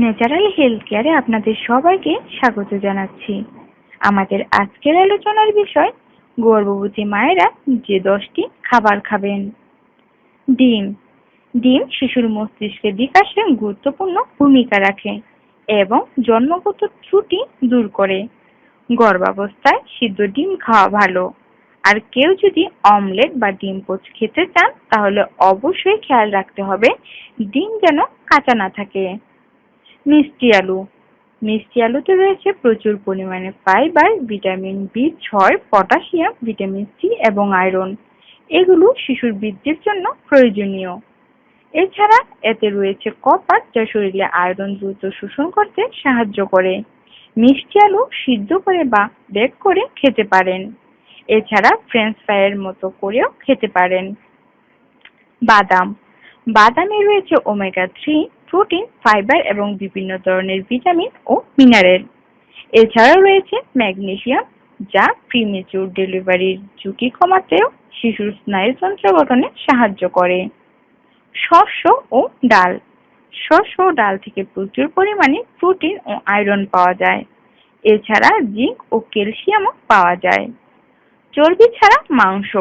Natural health কেয়ারে আপনাদের সবাইকে স্বাগত জানাচ্ছি। আমাদের আজকের আলোচনার বিষয়, গর্ভবতী মায়েরা যে দশটি খাবার খাবেন। ডিম। ডিম শিশুর মস্তিষ্কের বিকাশে গুরুত্বপূর্ণ ভূমিকা রাখে এবং জন্মগত ত্রুটি দূর করে। গর্ভাবস্থায় সিদ্ধ ডিম খাওয়া ভালো। আর কেউ যদি অমলেট বা ডিম পোচ খেতে চান, তাহলে অবশ্যই খেয়াল রাখতে হবে, ডিম যেন কাঁচা না থাকে। মিষ্টি আলু। মিষ্টি আলুতে রয়েছে প্রচুর পরিমাণে ফাইবার ভিটামিন বি ছয় পটাশিয়াম ভিটামিন সি এবং আয়রন এগুলো শিশুর বৃদ্ধির জন্য প্রয়োজনীয়। এছাড়া এতে রয়েছে কপার যা শরীরে আয়রন দ্রুত শোষণ করতে সাহায্য করে। মিষ্টি আলু সিদ্ধ করে বা বেক করে খেতে পারেন। এছাড়া ফ্রেঞ্চ ফ্রাইয়ের মতো করেও খেতে পারেন। বাদাম। বাদামে রয়েছে ওমেগা থ্রি প্রোটিন, ফাইবার এবং বিভিন্ন ধরনের ভিটামিন ও মিনারেল। এছাড়াও রয়েছে ম্যাগনেসিয়াম যা প্রিমেচুর ডেলিভারির ঝুঁকি কমাতেও শিশুর স্নায়ুতন্ত্র গঠনে সাহায্য করে। শস্য ও ডাল। শস্য ও ডাল থেকে প্রচুর পরিমাণে প্রোটিন ও আয়রন পাওয়া যায়। এছাড়া জিঙ্ক ও ক্যালসিয়ামও পাওয়া যায়। চর্বি ছাড়া মাংস।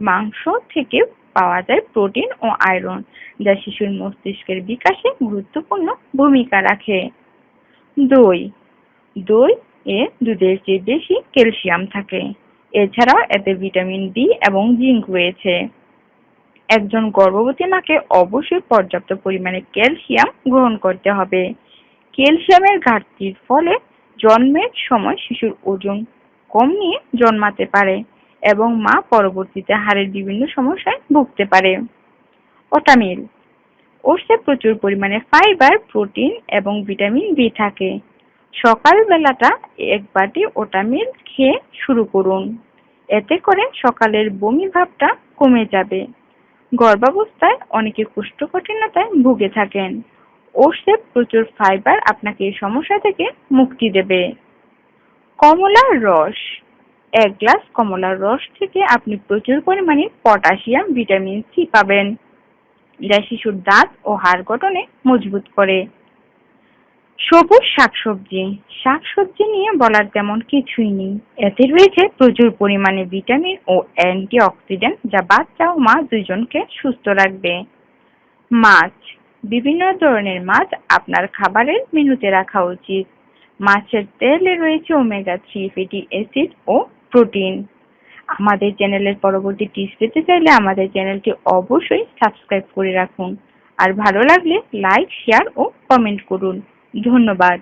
মাংস থেকে পাওয়া যায় প্রোটিন ও আয়রন, যা শিশুর মস্তিষ্কের বিকাশে গুরুত্বপূর্ণ ভূমিকা রাখে। দই দই এ দুধের চেয়ে বেশি ক্যালসিয়াম থাকে। এছাড়াও এতে ভিটামিন ডি এবং জিঙ্ক রয়েছে। একজন গর্ভবতী মাকে অবশ্যই পর্যাপ্ত পরিমাণে ক্যালসিয়াম গ্রহণ করতে হবে। ক্যালসিয়ামের ঘাটতির ফলে জন্মের সময় শিশুর ওজন কম নিয়ে জন্মাতে পারে। এবং মা পরবর্তীতে হাড়ের বিভিন্ন সমস্যায় ভুগতে পারে। ওটামিল ওটসে প্রচুর পরিমাণে ফাইবার প্রোটিন এবং ভিটামিন বি থাকে। সকাল বেলাটা এক বাটি ওটামিল খেয়ে শুরু করুন। এতে করে সকালের বমি ভাবটা কমে যাবে। গর্ভাবস্থায় অনেকে কোষ্ঠকাঠিন্যতায় ভুগে থাকেন। ওটসে প্রচুর ফাইবার আপনাকে এই সমস্যা থেকে মুক্তি দেবে। কমলার রস। এক গ্লাস কমলার রস থেকে আপনি প্রচুর পরিমাণে পটাশিয়াম, ভিটামিন সি পাবেন। যা শিশুর দাঁত ও হাড় গঠনে মজবুত করে। সবুজ শাকসবজি। শাকসবজি নিয়ে বলার তেমন কিছুই নেই। এতে রয়েছে প্রচুর পরিমাণে ভিটামিন ও অ্যান্টিঅক্সিডেন্ট, যা বাচ্চা ও মা দুইজনকে সুস্থ রাখবে। মাছ। বিভিন্ন ধরনের মাছ আপনার খাবারের মেনুতে রাখা উচিত। মাছের তেলে রয়েছে ওমেগা থ্রি ফ্যাটি অ্যাসিড ও প্রোটিন আমাদের চ্যানেলের পরবর্তী টিপস পেতে চাইলে আমাদের চ্যানেলটি অবশ্যই সাবস্ক্রাইব করে রাখুন। আর ভালো লাগলে লাইক শেয়ার ও কমেন্ট করুন। ধন্যবাদ।